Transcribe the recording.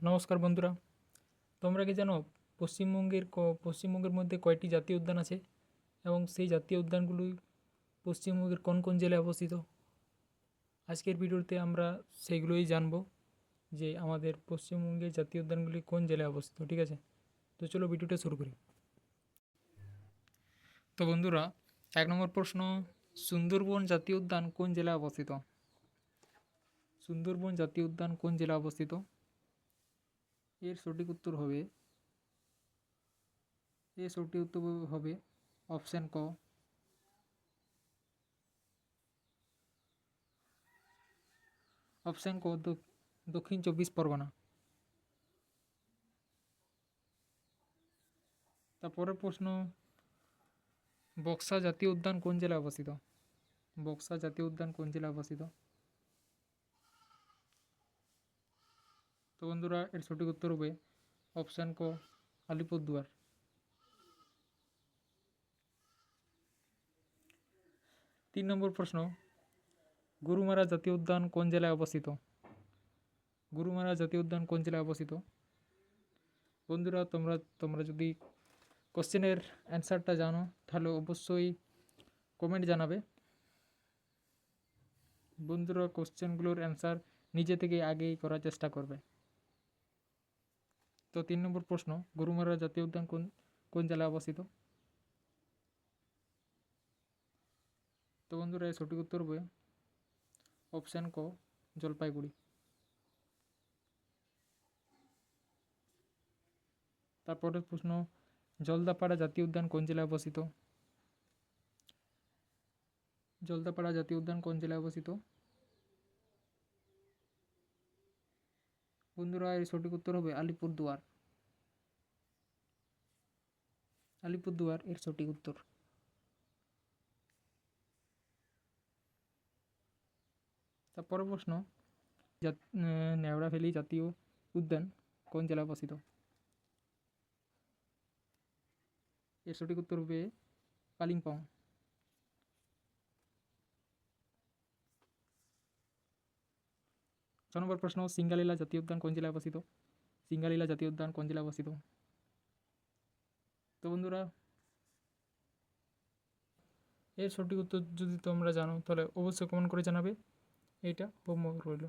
নমস্কার বন্ধুরা। তোমরা কি জানো, পশ্চিমবঙ্গের পশ্চিমবঙ্গের মধ্যে কয়টি জাতীয় উদ্যান আছে এবং সেই জাতীয় উদ্যানগুলি পশ্চিমবঙ্গের কোন কোন জেলায় অবস্থিত? আজকের ভিডিওতে আমরা সেইগুলোই জানব যে আমাদের পশ্চিমবঙ্গের জাতীয় উদ্যানগুলি কোন জেলায় অবস্থিত, ঠিক আছে? তো চলো ভিডিওটা শুরু করি। তো বন্ধুরা, এক নম্বর প্রশ্ন, সুন্দরবন জাতীয় উদ্যান কোন জেলায় অবস্থিত? সুন্দরবন জাতীয় উদ্যান কোন জেলায় অবস্থিত? এর সঠিক উত্তর হবে এর সঠিক উত্তর হবে অপশান ক। অপশান ক দক্ষিণ চব্বিশ পরগনা। তারপরের প্রশ্ন, বক্সা জাতীয় উদ্যান কোন জেলায় অবস্থিত? বক্সা জাতীয় উদ্যান কোন জেলায় অবস্থিত? তো বন্ধুরা, এর সঠিক উত্তর হবে অপশান ক, আলিপুরদুয়ার। তিন নম্বর প্রশ্ন, গুরুমারা জাতীয় উদ্যান কোন জেলায় অবস্থিত? গুরুমারা জাতীয় উদ্যান কোন জেলায় অবস্থিত? বন্ধুরা, তোমরা তোমরা যদি কোশ্চেনের অ্যান্সারটা জানো, তাহলে অবশ্যই কমেন্ট জানাবে। বন্ধুরা, কোশ্চেনগুলোর অ্যান্সার নিজে থেকে আগেই করার চেষ্টা করবে। তো তিন নম্বর প্রশ্ন, গরুমারা জাতীয় উদ্যান কোন কোন জেলায় অবস্থিত? তো বন্ধুরা সঠিক উত্তর হবে অপশান ক, জলপাইগুড়ি। তারপরের প্রশ্ন, জলদাপাড়া জাতীয় উদ্যান কোন জেলায় অবস্থিত? জলদাপাড়া জাতীয় উদ্যান কোন জেলায় অবস্থিত? বন্ধুরা, এর সঠিক উত্তর হবে আলিপুরদুয়ার। আলিপুরদুয়ার এর সঠিক উত্তর। তারপরে প্রশ্ন ন্যাওড়া জাতীয় উদ্যান কোন জেলায় অবস্থিত? এর সঠিক উত্তর হবে কালিম্পং। নম্বর প্রশ্ন সিঙ্গালীলা জাতীয় উদ্যান কোন জেলায় অবস্থিত সিঙ্গালীলা জাতীয় উদ্যান কোন জেলায় অবস্থিত তো বন্ধুরা, এর সঠিক উত্তর যদি তোমরা জানো, তাহলে অবশ্যই কমেন্ট করে জানাবে। এইটা হোমওয়ার্ক রইল।